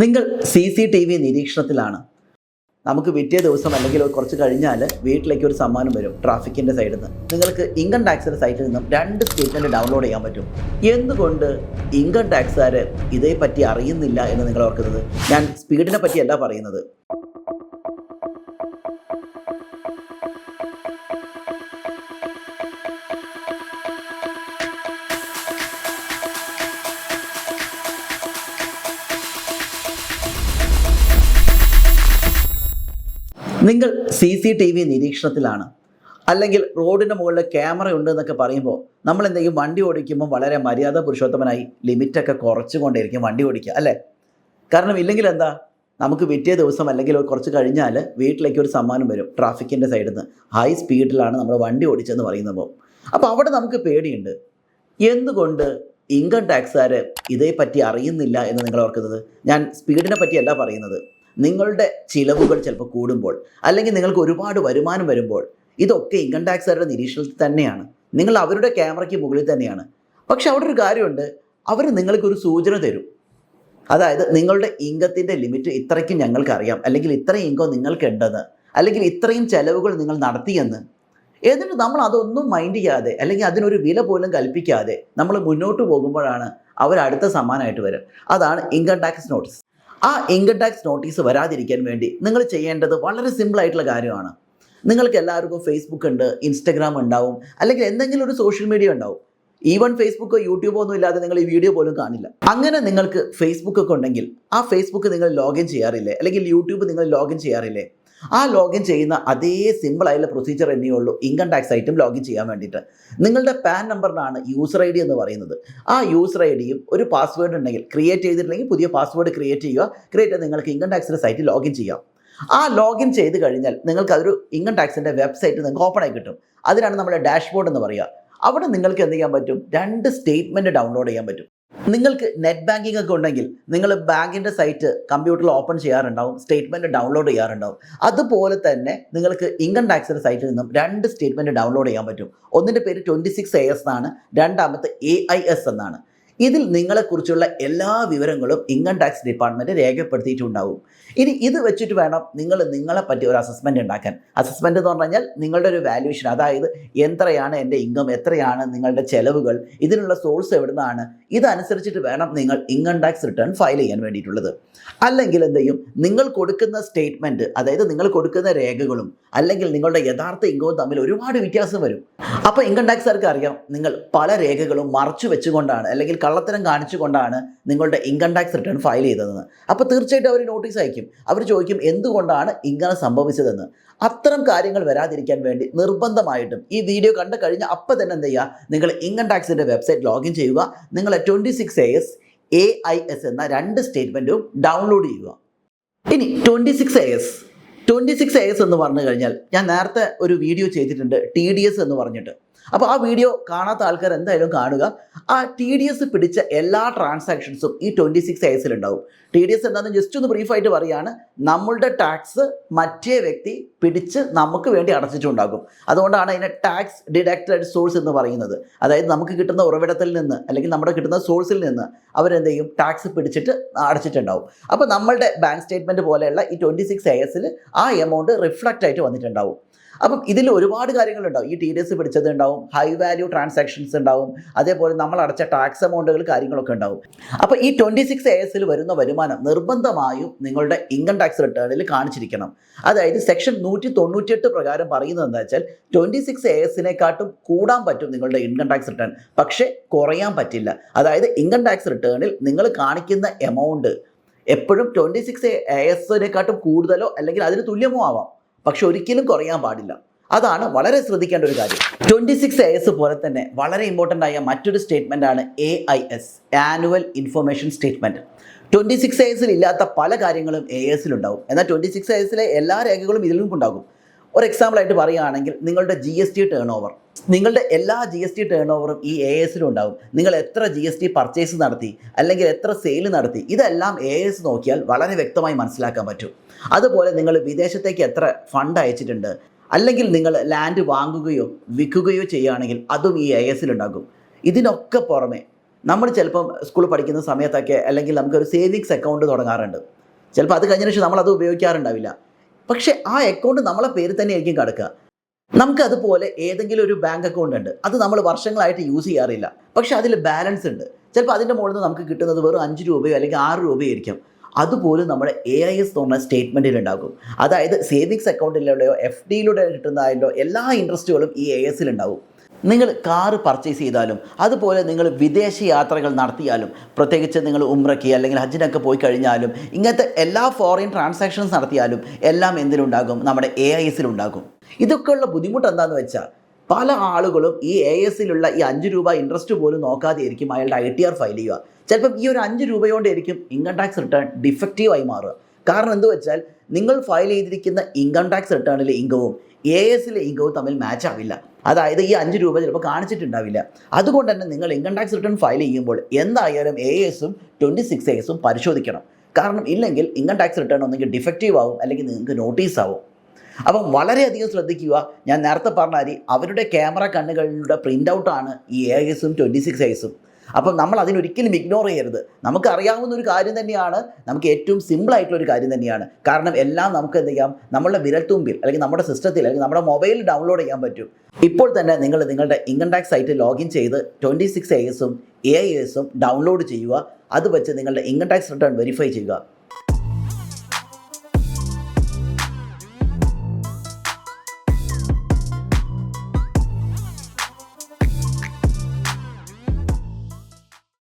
നിങ്ങൾ C C T V നിരീക്ഷണത്തിലാണ്. നമുക്ക് പിറ്റേ ദിവസം അല്ലെങ്കിൽ കുറച്ച് കഴിഞ്ഞാൽ വീട്ടിലേക്ക് ഒരു സമ്മാനം വരും ട്രാഫിക്കിന്റെ സൈഡിൽ നിന്ന് നിങ്ങൾക്ക് ഇൻകം ടാക്സിന്റെ സൈറ്റിൽ നിന്നും രണ്ട് സ്റ്റേറ്റ്മെന്റ് ഡൗൺലോഡ് ചെയ്യാൻ പറ്റും. എന്തുകൊണ്ട് ഇൻകം ടാക്സുകാർ ഇതേപ്പറ്റി അറിയുന്നില്ല എന്ന് നിങ്ങൾ ഓർക്കുന്നത്? ഞാൻ സ്പീഡിനെ പറ്റിയല്ല പറയുന്നത്. നിങ്ങൾ സി സി ടി വി നിരീക്ഷണത്തിലാണ്. അല്ലെങ്കിൽ റോഡിന്റെ മുകളിൽ ക്യാമറ ഉണ്ട് എന്നൊക്കെ പറയുമ്പോൾ നമ്മൾ എന്തെങ്കിലും വണ്ടി ഓടിക്കുമ്പോൾ വളരെ മര്യാദ പുരുഷോത്തമനായി ലിമിറ്റൊക്കെ കുറച്ചുകൊണ്ടേയിരിക്കും വണ്ടി ഓടിക്കുക അല്ലേ? കാരണം ഇല്ലെങ്കിൽ എന്താ? നമുക്ക് പിറ്റേ ദിവസം അല്ലെങ്കിൽ കുറച്ച് കഴിഞ്ഞാൽ വീട്ടിലേക്ക് ഒരു സമ്മാനം വരും ട്രാഫിക്കിന്റെ സൈഡിൽ നിന്ന് ഹൈ സ്പീഡിലാണ് നമ്മൾ വണ്ടി ഓടിച്ചെന്ന് പറയുമ്പോൾ അപ്പോൾ അവിടെ നമുക്ക് പേടിയുണ്ട്. എന്തുകൊണ്ട് ഇൻകം ടാക്സുകാർ ഇതേപ്പറ്റി അറിയുന്നില്ല എന്ന് നിങ്ങൾ ഓർക്കുന്നത്? ഞാൻ സ്പീഡിനെ പറ്റിയല്ല പറയുന്നത്. നിങ്ങളുടെ ചിലവുകൾ ചിലപ്പോൾ കൂടുമ്പോൾ അല്ലെങ്കിൽ നിങ്ങൾക്ക് ഒരുപാട് വരുമാനം വരുമ്പോൾ ഇതൊക്കെ ഇൻകം ടാക്സുകാരുടെ നിരീക്ഷണത്തിൽ തന്നെയാണ്. നിങ്ങൾ അവരുടെ ക്യാമറയ്ക്ക് മുകളിൽ തന്നെയാണ്. പക്ഷെ അവിടെ ഒരു കാര്യമുണ്ട്. അവർ നിങ്ങൾക്കൊരു സൂചന തരും. അതായത് നിങ്ങളുടെ ഇൻകത്തിന്റെ ലിമിറ്റ് ഇത്രയ്ക്കും ഞങ്ങൾക്കറിയാം. അല്ലെങ്കിൽ ഇത്രയും ഇൻകം നിങ്ങൾക്കുണ്ടെന്ന്. അല്ലെങ്കിൽ ഇത്രയും ചെലവുകൾ നിങ്ങൾ നടത്തിയെന്ന്. എന്നിട്ട് നമ്മൾ അതൊന്നും മൈൻഡ് ചെയ്യാതെ അല്ലെങ്കിൽ അതിനൊരു വില പോലും കൽപ്പിക്കാതെ നമ്മൾ മുന്നോട്ട് പോകുമ്പോഴാണ് അവർ അടുത്ത സമ്മാനമായിട്ട് വരും. അതാണ് ഇൻകം ടാക്സ് നോട്ടീസ് ആ ഇൻകം ടാക്സ് നോട്ടീസ് വരാതിരിക്കാൻ വേണ്ടി നിങ്ങൾ ചെയ്യേണ്ടത് വളരെ സിമ്പിളായിട്ടുള്ള കാര്യമാണ്. നിങ്ങൾക്ക് എല്ലാവർക്കും ഫേസ്ബുക്ക് ഉണ്ട് ഇൻസ്റ്റഗ്രാം ഉണ്ടാവും അല്ലെങ്കിൽ എന്തെങ്കിലും ഒരു സോഷ്യൽ മീഡിയ ഉണ്ടാവും. ഈവൺ ഫേസ്ബുക്കോ യൂട്യൂബോ ഒന്നും ഇല്ലാതെ നിങ്ങൾ ഈ വീഡിയോ പോലും കാണില്ല. അങ്ങനെ നിങ്ങൾക്ക് ഫേസ്ബുക്ക് ഒക്കെ ഉണ്ടെങ്കിൽ ആ ഫേസ്ബുക്ക് നിങ്ങൾ ലോഗിൻ ചെയ്യാറില്ലേ? അല്ലെങ്കിൽ യൂട്യൂബ് നിങ്ങൾ ലോഗിൻ ചെയ്യാറില്ലേ? ആ ലോഗിൻ ചെയ്യുന്ന അതേ സിമ്പിൾ ആയിട്ടുള്ള പ്രൊസീജിയർ തന്നെയേ ഉള്ളൂ. ഇൻകം ടാക്സ് ഐറ്റം ലോഗിൻ ചെയ്യാൻ വേണ്ടിയിട്ട്. നിങ്ങളുടെ പാൻ നമ്പറിനാണ് യൂസർ ഐ ഡി എന്ന് പറയുന്നത്. ആ യൂസർ ഐ ഡിയും ഒരു പാസ്വേഡ് ഉണ്ടെങ്കിൽ ക്രിയേറ്റ് ചെയ്തിട്ടുണ്ടെങ്കിൽ പുതിയ പാസ്വേഡ് ക്രിയേറ്റ് ചെയ്യുക. ക്രിയേറ്റ് ചെയ്ത് നിങ്ങൾക്ക് ഇൻകം ടാക്സിന്റെ സൈറ്റിൽ ലോഗിൻ ചെയ്യാം. ആ ലോഗിൻ ചെയ്ത് കഴിഞ്ഞാൽ നിങ്ങൾക്ക് അതൊരു ഇൻകം ടാക്സിന്റെ വെബ്സൈറ്റ് നിങ്ങൾക്ക് ഓപ്പൺ ആയി കിട്ടും. അതിനാണ് നമ്മുടെ ഡാഷ്ബോർഡ് എന്ന് പറയുക. അവിടെ നിങ്ങൾക്ക് എന്ത് ചെയ്യാൻ പറ്റും? രണ്ട് സ്റ്റേറ്റ്മെന്റ് ഡൗൺലോഡ് ചെയ്യാൻ പറ്റും. നിങ്ങൾക്ക് നെറ്റ് ബാങ്കിംഗ് ഒക്കെ ഉണ്ടെങ്കിൽ നിങ്ങൾ ബാങ്കിന്റെ സൈറ്റ് കമ്പ്യൂട്ടറിൽ ഓപ്പൺ ചെയ്യാറുണ്ടാവും സ്റ്റേറ്റ്മെന്റ് ഡൗൺലോഡ് ചെയ്യാറുണ്ടാവും. അതുപോലെ തന്നെ നിങ്ങൾക്ക് ഇൻകം ടാക്സിന്റെ സൈറ്റിൽ നിന്നും രണ്ട് സ്റ്റേറ്റ്മെന്റ് ഡൗൺലോഡ് ചെയ്യാൻ പറ്റും. ഒന്നിന്റെ പേര് ട്വന്റി സിക്സ് എ എസ് എന്നാണ് രണ്ടാമത്തെ എ ഐ എസ് എന്നാണ്. ഇതിൽ നിങ്ങളെക്കുറിച്ചുള്ള എല്ലാ വിവരങ്ങളും ഇൻകം ടാക്സ് ഡിപ്പാർട്ട്മെന്റ് രേഖപ്പെടുത്തിയിട്ടുണ്ടാവും. ഇനി ഇത് വെച്ചിട്ട് വേണം നിങ്ങൾ നിങ്ങളെ പറ്റി ഒരു അസസ്മെന്റ് ഉണ്ടാക്കാൻ. അസസ്മെന്റ് എന്ന് പറഞ്ഞു കഴിഞ്ഞാൽ നിങ്ങളുടെ ഒരു വാല്യൂഷൻ അതായത് എത്രയാണ് എന്റെ ഇൻകം എത്രയാണ് നിങ്ങളുടെ ചെലവുകൾ ഇതിനുള്ള സോഴ്സ് എവിടുന്നാണ് ഇതനുസരിച്ചിട്ട് വേണം നിങ്ങൾ ഇൻകം ടാക്സ് റിട്ടേൺ ഫയൽ ചെയ്യാൻ വേണ്ടിയിട്ടുള്ളത്. അല്ലെങ്കിൽ എന്ത് ചെയ്യും? നിങ്ങൾ കൊടുക്കുന്ന സ്റ്റേറ്റ്മെന്റ് അതായത് നിങ്ങൾ കൊടുക്കുന്ന രേഖകളും അല്ലെങ്കിൽ നിങ്ങളുടെ യഥാർത്ഥ ഇൻകവും തമ്മിൽ ഒരുപാട് വ്യത്യാസം വരും. അപ്പോൾ ഇൻകം ടാക്സുകാർക്ക് അറിയാം നിങ്ങൾ പല രേഖകളും മറച്ചു വെച്ചുകൊണ്ടാണ് അല്ലെങ്കിൽ കള്ളത്തരം കാണിച്ചുകൊണ്ടാണ് നിങ്ങളുടെ ഇൻകം ടാക്സ് റിട്ടേൺ ഫയൽ ചെയ്തതെന്ന്. അപ്പോൾ തീർച്ചയായിട്ടും അവർ നോട്ടീസ് അയക്കും. അവർ ചോദിക്കും എന്തുകൊണ്ടാണ് ഇങ്ങനെ സംഭവിച്ചതെന്ന്. അത്തരം കാര്യങ്ങൾ വരാതിരിക്കാൻ വേണ്ടി നിർബന്ധമായിട്ടും ഈ വീഡിയോ കണ്ടു കഴിഞ്ഞാൽ അപ്പം തന്നെ എന്ത് ചെയ്യുക നിങ്ങൾ ഇൻകം ടാക്സിന്റെ വെബ്സൈറ്റ് ലോഗിൻ ചെയ്യുക. നിങ്ങൾ twenty six A S A I S എന്ന രണ്ട് സ്റ്റേറ്റ്മെന്റും ഡൗൺലോഡ് ചെയ്യുക. ഇനി twenty six A S twenty six A S എന്ന് പറഞ്ഞു കഴിഞ്ഞാൽ ഞാൻ നേരത്തെ ഒരു വീഡിയോ ചെയ്തിട്ടുണ്ട് ടി ഡി എസ് എന്ന് പറഞ്ഞിട്ട്. അപ്പോൾ ആ വീഡിയോ കാണാത്ത ആൾക്കാർ എന്തായാലും കാണുക. ആ ടി ഡി എസ് പിടിച്ച എല്ലാ ട്രാൻസാക്ഷൻസും ഈ ട്വന്റി സിക്സ് എസിൽ ഉണ്ടാവും. ടി ഡി എസ് എന്താണെന്ന് ജസ്റ്റ് ഒന്ന് ബ്രീഫായിട്ട് പറയുകയാണ് നമ്മളുടെ ടാക്സ് മറ്റേ വ്യക്തി പിടിച്ച് നമുക്ക് വേണ്ടി അടച്ചിട്ടുണ്ടാകും. അതുകൊണ്ടാണ് അതിനെ ടാക്സ് ഡിഡക്റ്റഡ് സോഴ്സ് എന്ന് പറയുന്നത്. അതായത് നമുക്ക് കിട്ടുന്ന ഉറവിടത്തിൽ നിന്ന് അല്ലെങ്കിൽ നമ്മുടെ കിട്ടുന്ന സോഴ്സിൽ നിന്ന് അവരെന്ത് ചെയ്യും ടാക്സ് പിടിച്ചിട്ട് അടച്ചിട്ടുണ്ടാവും. അപ്പോൾ നമ്മളുടെ ബാങ്ക് സ്റ്റേറ്റ്മെന്റ് പോലെയുള്ള ഈ ട്വന്റി സിക്സ് എസിൽ ആ എമൗണ്ട് റിഫ്ലക്റ്റ് ആയിട്ട് വന്നിട്ടുണ്ടാവും. അപ്പം ഇതിൽ ഒരുപാട് കാര്യങ്ങളുണ്ടാവും. ഈ ടി ഡി എസ് പിടിച്ചത് ഉണ്ടാവും ഹൈ വാല്യൂ ട്രാൻസാക്ഷൻസ് ഉണ്ടാവും അതേപോലെ നമ്മൾ അടച്ച ടാക്സ് എമൗണ്ടുകൾ കാര്യങ്ങളൊക്കെ ഉണ്ടാവും. അപ്പോൾ ഈ ട്വന്റി സിക്സ് എ എസിൽ വരുന്ന വരുമാനം നിർബന്ധമായും നിങ്ങളുടെ ഇൻകം ടാക്സ് റിട്ടേണിൽ കാണിച്ചിരിക്കണം. അതായത് സെക്ഷൻ നൂറ്റി തൊണ്ണൂറ്റിയെട്ട് പ്രകാരം പറയുന്നത് എന്താ വെച്ചാൽ ട്വന്റി സിക്സ് എ എസിനെക്കാട്ടും കൂടാൻ പറ്റും നിങ്ങളുടെ ഇൻകം ടാക്സ് റിട്ടേൺ പക്ഷേ കുറയാൻ പറ്റില്ല. അതായത് ഇൻകം ടാക്സ് റിട്ടേണിൽ നിങ്ങൾ കാണിക്കുന്ന എമൗണ്ട് എപ്പോഴും ട്വന്റി സിക്സ് എ എസിനെക്കാട്ടും കൂടുതലോ അല്ലെങ്കിൽ അതിന് തുല്യമോ ആവാം. പക്ഷെ ഒരിക്കലും കുറയാൻ പാടില്ല. അതാണ് വളരെ ശ്രദ്ധിക്കേണ്ട ഒരു കാര്യം. ട്വന്റി സിക്സ് എ എസ് പോലെ തന്നെ വളരെ ഇമ്പോർട്ടന്റ് ആയ മറ്റൊരു സ്റ്റേറ്റ്മെന്റ് ആണ് A I S annual information statement twenty six A എസിൽ ഇല്ലാത്ത പല കാര്യങ്ങളും എ എസിലുണ്ടാവും എന്നാൽ ട്വന്റി സിക്സ് എ എസിലെ എല്ലാ രേഖകളും ഇതിലും ഉണ്ടാകും. ഒരു എക്സാമ്പിളായിട്ട് പറയുകയാണെങ്കിൽ നിങ്ങളുടെ G S T turn over നിങ്ങളുടെ എല്ലാ ജി എസ് ടി ടേൺ ഓവറും ഈ എ എസിലും ഉണ്ടാവും നിങ്ങൾ എത്ര ജി എസ് ടി പർച്ചേസ് നടത്തി അല്ലെങ്കിൽ എത്ര സെയിൽ നടത്തി ഇതെല്ലാം എ എസ് നോക്കിയാൽ വളരെ വ്യക്തമായി മനസ്സിലാക്കാൻ പറ്റും. അതുപോലെ നിങ്ങൾ വിദേശത്തേക്ക് എത്ര ഫണ്ട് അയച്ചിട്ടുണ്ട് അല്ലെങ്കിൽ നിങ്ങൾ ലാൻഡ് വാങ്ങുകയോ വിൽക്കുകയോ ചെയ്യുകയാണെങ്കിൽ അതും ഈ ഐ എസിൽ ഉണ്ടാകും. ഇതിനൊക്കെ പുറമെ നമ്മൾ ചിലപ്പം സ്കൂളിൽ പഠിക്കുന്ന സമയത്തൊക്കെ അല്ലെങ്കിൽ നമുക്കൊരു സേവിങ്സ് അക്കൗണ്ട് തുടങ്ങാറുണ്ട്. ചിലപ്പോൾ അത് കഴിഞ്ഞ ശേഷം നമ്മളത് ഉപയോഗിക്കാറുണ്ടാവില്ല. പക്ഷേ ആ അക്കൗണ്ട് നമ്മളെ പേര് തന്നെ ആയിരിക്കും കിടക്കുക നമുക്കതുപോലെ ഏതെങ്കിലും ഒരു ബാങ്ക് അക്കൗണ്ട് ഉണ്ട്. അത് നമ്മൾ വർഷങ്ങളായിട്ട് യൂസ് ചെയ്യാറില്ല. പക്ഷേ അതിൽ ബാലൻസ് ഉണ്ട്. ചിലപ്പോൾ അതിന്റെ മുകളിൽ നിന്ന് നമുക്ക് കിട്ടുന്നത് വെറും അഞ്ച് രൂപയോ അല്ലെങ്കിൽ ആറ് രൂപയോ ആയിരിക്കും. അതുപോലും നമ്മുടെ എ ഐ എസ് പറഞ്ഞ സ്റ്റേറ്റ്മെന്റിൽ ഉണ്ടാകും അതായത് സേവിങ്സ് അക്കൗണ്ടിലൂടെയോ എഫ് ഡിയിലൂടെ കിട്ടുന്നതായാലോ എല്ലാ ഇൻട്രസ്റ്റുകളും ഈ എ ഉണ്ടാകും നിങ്ങൾ കാറ് പർച്ചേസ് ചെയ്താലും അതുപോലെ നിങ്ങൾ വിദേശ യാത്രകൾ നടത്തിയാലും പ്രത്യേകിച്ച് നിങ്ങൾ ഉമ്രയ്ക്ക് അല്ലെങ്കിൽ ഹജ്ജിനൊക്കെ പോയി കഴിഞ്ഞാലും ഇങ്ങനത്തെ എല്ലാ ഫോറിൻ ട്രാൻസാക്ഷൻസ് നടത്തിയാലും എല്ലാം എന്തിലുണ്ടാകും? നമ്മുടെ എ ഐ എസിലുണ്ടാകും ഇതൊക്കെയുള്ള ബുദ്ധിമുട്ട് എന്താണെന്ന് വെച്ചാൽ പല ആളുകളും ഈ എ എസിലുള്ള ഈ അഞ്ച് രൂപ ഇൻട്രസ്റ്റ് പോലും നോക്കാതെ ആയിരിക്കും അയാളുടെ ഐ ടി ആർ ഫയൽ ചെയ്യുക. ചിലപ്പം ഈ ഒരു അഞ്ച് രൂപയോണ്ടായിരിക്കും ഇൻകം ടാക്സ് റിട്ടേൺ ഡിഫക്റ്റീവായി മാറുക. കാരണം എന്ത് വെച്ചാൽ നിങ്ങൾ ഫയൽ ചെയ്തിരിക്കുന്ന ഇൻകം ടാക്സ് റിട്ടേണിലെ ഇൻകവും എ എസിലെ ഇൻകവും തമ്മിൽ മാച്ച് ആവില്ല. അതായത് ഈ അഞ്ച് രൂപ ചിലപ്പോൾ കാണിച്ചിട്ടുണ്ടാവില്ല. അതുകൊണ്ട് തന്നെ നിങ്ങൾ ഇൻകം ടാക്സ് റിട്ടേൺ ഫയൽ ചെയ്യുമ്പോൾ എന്തായാലും എ എസും ട്വന്റി സിക്സ് എസും പരിശോധിക്കണം. കാരണം ഇല്ലെങ്കിൽ ഇൻകം ടാക്സ് റിട്ടേൺ ഒന്നെങ്കിൽ ഡിഫക്റ്റീവ് ആവും അല്ലെങ്കിൽ നിങ്ങൾക്ക് നോട്ടീസ് ആവും. അപ്പം വളരെയധികം ശ്രദ്ധിക്കുക. ഞാൻ നേരത്തെ പറഞ്ഞാൽ അവരുടെ ക്യാമറ കണ്ണുകളുടെ പ്രിന്റ് ഔട്ടാണ് ഈ എ എസും ട്വന്റി സിക്സ് എസും അപ്പം നമ്മൾ അതിനൊരിക്കലും ഇഗ്നോർ ചെയ്യരുത്. നമുക്ക് അറിയാവുന്ന ഒരു കാര്യം തന്നെയാണ്. നമുക്ക് ഏറ്റവും സിമ്പിൾ ആയിട്ടുള്ള ഒരു കാര്യം തന്നെയാണ്. കാരണം എല്ലാം നമുക്ക് എന്ത് ചെയ്യാം? നമ്മളുടെ വിരൽത്തുമ്പിൽ അല്ലെങ്കിൽ നമ്മുടെ സിസ്റ്റത്തിൽ അല്ലെങ്കിൽ നമ്മുടെ മൊബൈലിൽ ഡൗൺലോഡ് ചെയ്യാൻ പറ്റും. ഇപ്പോൾ തന്നെ നിങ്ങൾ നിങ്ങളുടെ ഇൻകം ടാക്സ് സൈറ്റ് ലോഗിൻ ചെയ്ത് ട്വന്റി സിക്സ് എ എസും എ എസും ഡൗൺലോഡ് ചെയ്യുക. അത് വെച്ച് നിങ്ങളുടെ ഇൻകം ടാക്സ് റിട്ടേൺ വെരിഫൈ ചെയ്യുക.